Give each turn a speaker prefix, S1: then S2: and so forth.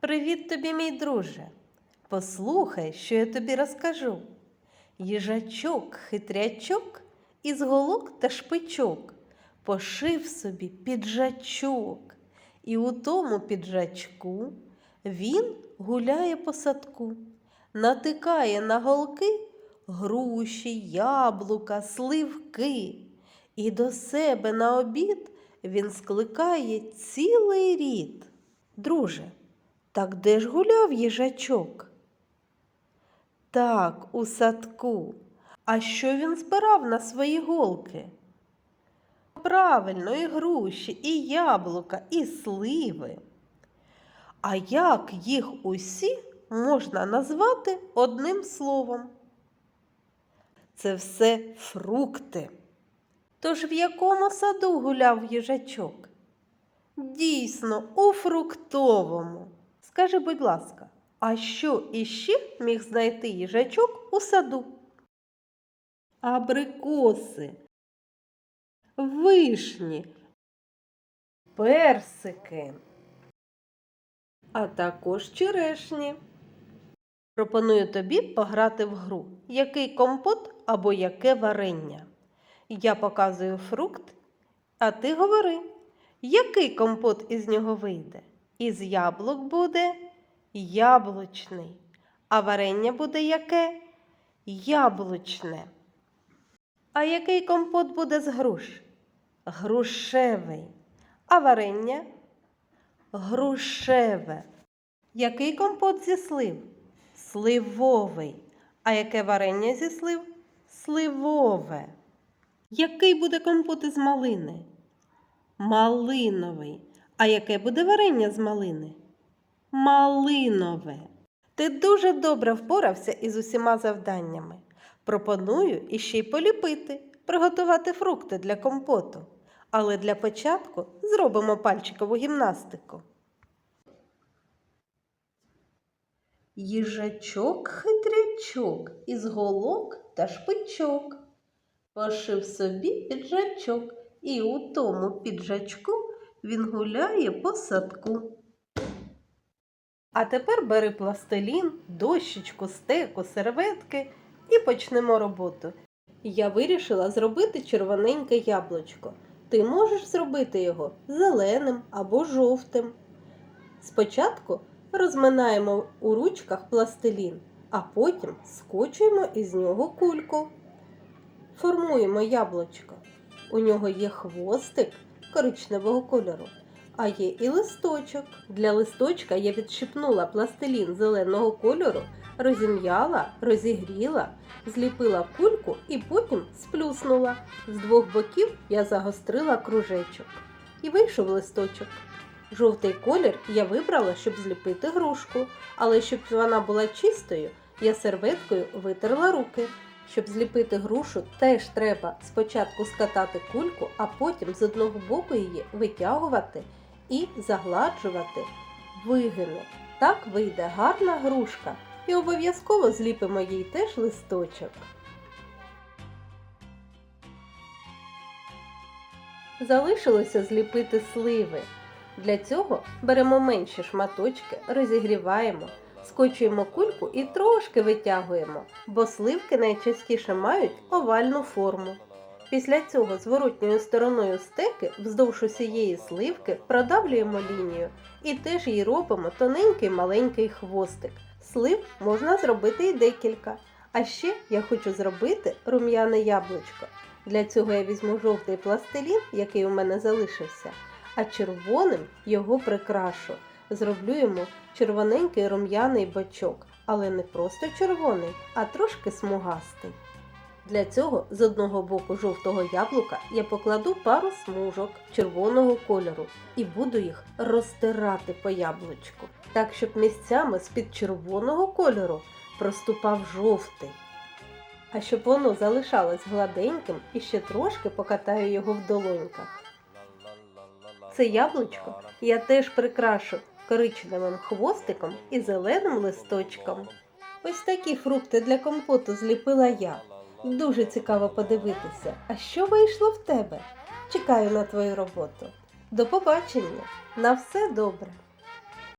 S1: Привіт тобі, мій друже. Послухай, що я тобі розкажу. Їжачок, хитрячок із голок та шпичок пошив собі піджачок, і у тому піджачку він гуляє по садку, натикає на голки груші, яблука, сливки, і до себе на обід він скликає цілий рід. Друже, так де ж гуляв їжачок? Так, у садку. А що він збирав на свої голки? Правильно, і груші, і яблука, і сливи. А як їх усі можна назвати одним словом? Це все фрукти. Тож в якому саду гуляв їжачок? Дійсно, у фруктовому. Скажи, будь ласка, а що іще міг знайти їжачок у саду? Абрикоси, вишні, персики, а також черешні. Пропоную тобі пограти в гру, який компот або яке варення. Я показую фрукт, а ти говори, який компот із нього вийде? Із яблук буде яблучний, а варення буде яке? Яблучне. А який компот буде з груш? Грушевий. А варення? Грушеве. Який компот зі слив? Сливовий. А яке варення зі слив? Сливове. Який буде компот із малини? Малиновий. А яке буде варення з малини? Малинове. Ти дуже добре впорався із усіма завданнями. Пропоную іще й поліпити, приготувати фрукти для компоту. Але для початку зробимо пальчикову гімнастику. Їжачок хитрячок із голок та шпичок. Пошив собі піджачок, і у тому піджачку він гуляє по садку. А тепер бери пластилін, дощечку, стеку, серветки і почнемо роботу. Я вирішила зробити червоненьке яблучко. Ти можеш зробити його зеленим або жовтим. Спочатку розминаємо у ручках пластилін, а потім скочуємо із нього кульку. Формуємо яблучко. У нього є хвостик коричневого кольору, а є і листочок. Для листочка я відщипнула пластилін зеленого кольору, розім'яла, розігріла, зліпила кульку і потім сплюснула. З двох боків я загострила кружечок. І вийшов листочок. Жовтий колір я вибрала, щоб зліпити грушку, але щоб вона була чистою, я серветкою витерла руки. Щоб зліпити грушу, теж треба спочатку скатати кульку, а потім з одного боку її витягувати і загладжувати вигини. Так вийде гарна грушка. І обов'язково зліпимо їй теж листочок. Залишилося зліпити сливи. Для цього беремо менші шматочки, розігріваємо, скочуємо кульку і трошки витягуємо, бо сливки найчастіше мають овальну форму. Після цього зворотньою стороною стеки вздовж усієї сливки продавлюємо лінію і теж їй робимо тоненький маленький хвостик. Слив можна зробити і декілька. А ще я хочу зробити рум'яне яблучко. Для цього я візьму жовтий пластилін, який у мене залишився, а червоним його прикрашу. Зроблю йому червоненький рум'яний бачок, але не просто червоний, а трошки смугастий. Для цього з одного боку жовтого яблука я покладу пару смужок червоного кольору і буду їх розтирати по яблучку, так щоб місцями з-під червоного кольору проступав жовтий. А щоб воно залишалось гладеньким і ще трошки покатаю його в долоньках. Це яблучко я теж прикрашу коричневим хвостиком і зеленим листочком. Ось такі фрукти для компоту зліпила я. Дуже цікаво подивитися, а що вийшло в тебе? Чекаю на твою роботу. До побачення! На все добре!